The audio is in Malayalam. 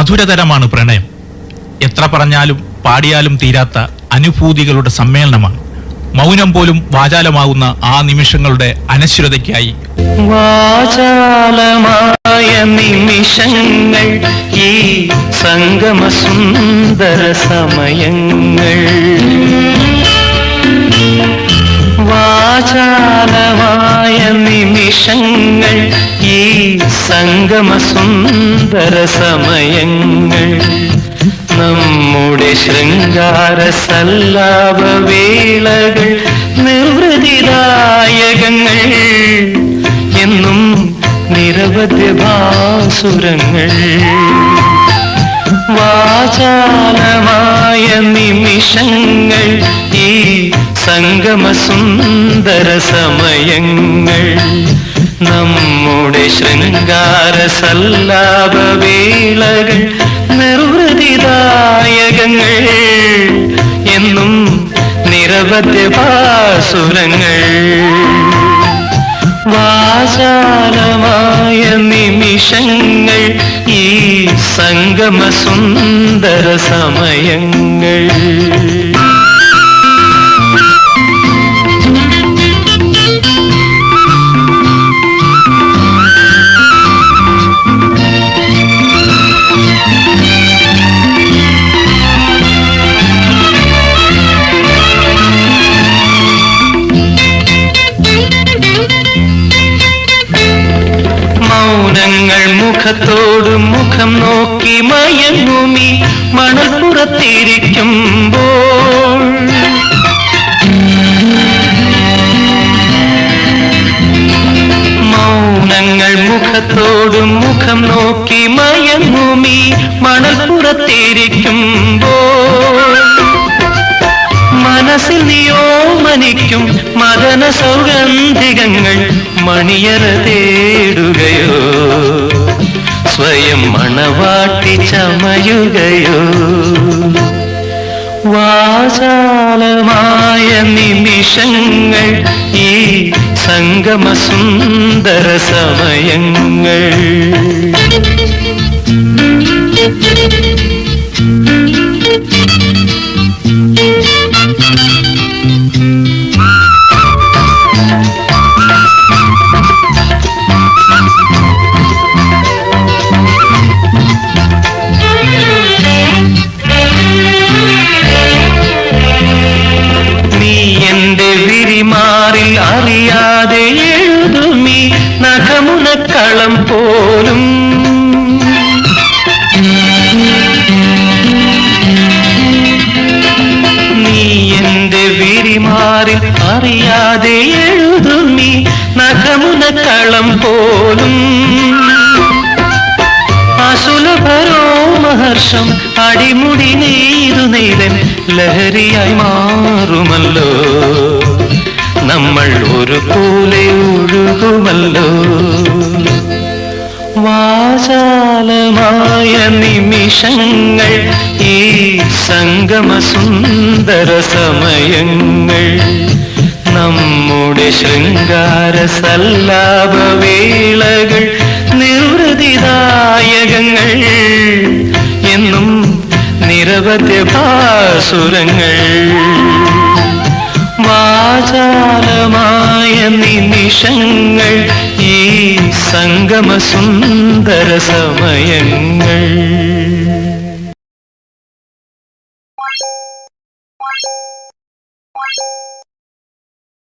മധുരതരമാണ് പ്രണയം. എത്ര പറഞ്ഞാലും പാടിയാലും തീരാത്ത അനുഭൂതികളുടെ സമ്മേളനമാണ്. മൗനം പോലും വാചാലമാകുന്ന ആ നിമിഷങ്ങളുടെ അനശ്വരതയ്ക്കായി. വാചാലമായ നിമിഷങ്ങൾ ഈ സമയങ്ങൾ. നിമിഷങ്ങൾ ഈ സംഗമ സുന്ദര സമയങ്ങൾ. നമ്മുടെ ശൃംഗാര സല്ലാപവേളകൾ നിർവൃതിദായകങ്ങൾ എന്നും നിരവധി ഭാസുരങ്ങൾ. വാചാലമായ നിമിഷങ്ങൾ ഈ സംഗമ സുന്ദര സമയങ്ങൾ. നമ്മുടെ ശൃംഗാര സല്ലാപവേളകൾ നിർവൃതിദായകങ്ങൾ എന്നും നിരവധി വാസുരങ്ങൾ. വാചാലമായ നിമിഷങ്ങൾ ഈ സംഗമ സുന്ദര സമയങ്ങൾ. മുഖം നോക്കി മയങ്ങുമി മണപ്പുറത്തിരിക്കുമ്പോൾ മൗനങ്ങൾ മുഖത്തോടും മുഖം നോക്കി മയങ്ങുമി മണൽപ്പുറത്തിരിക്കുമ്പോൾ. മനസ്സിൽ നിയോമനിക്കും മദന സൗഗന്ധികങ്ങൾ മണിയറ തേടുകയോ. സ്വയം മണവാട്ടി ചമയുകയോ? വാചാലമായ നിമിഷങ്ങൾ ഈ സംഗമ സുന്ദര സമയങ്ങൾ. വിരിമാറിൽ അറിയാതെ എഴുതുമീ നഖമുനക്കളം പോലും. നീ എന്റെ വിരിമാറിൽ അറിയാതെ എഴുതുമീ നഖമുനക്കളം പോലും. അസുലഭരോ മഹർഷം അടിമുടി നെയ്തു നെയ്തൻ ലഹരിയായി മാറുമല്ലോ. നമ്മൾ ഒരു പോലെ ഒഴുകുമല്ലോ. വാചാലമായ നിമിഷങ്ങൾ ഈ സംഗമ സുന്ദര സമയങ്ങൾ. നമ്മുടെ ശൃംഗാര സല്ലാപവേളകൾ നിർവൃതിദായകങ്ങൾ എന്നും നിരവധി ഭാസുരങ്ങൾ. വാചാലമായ നിമിഷങ്ങൾ ഈ സംഗമ സുന്ദര സമയങ്ങൾ.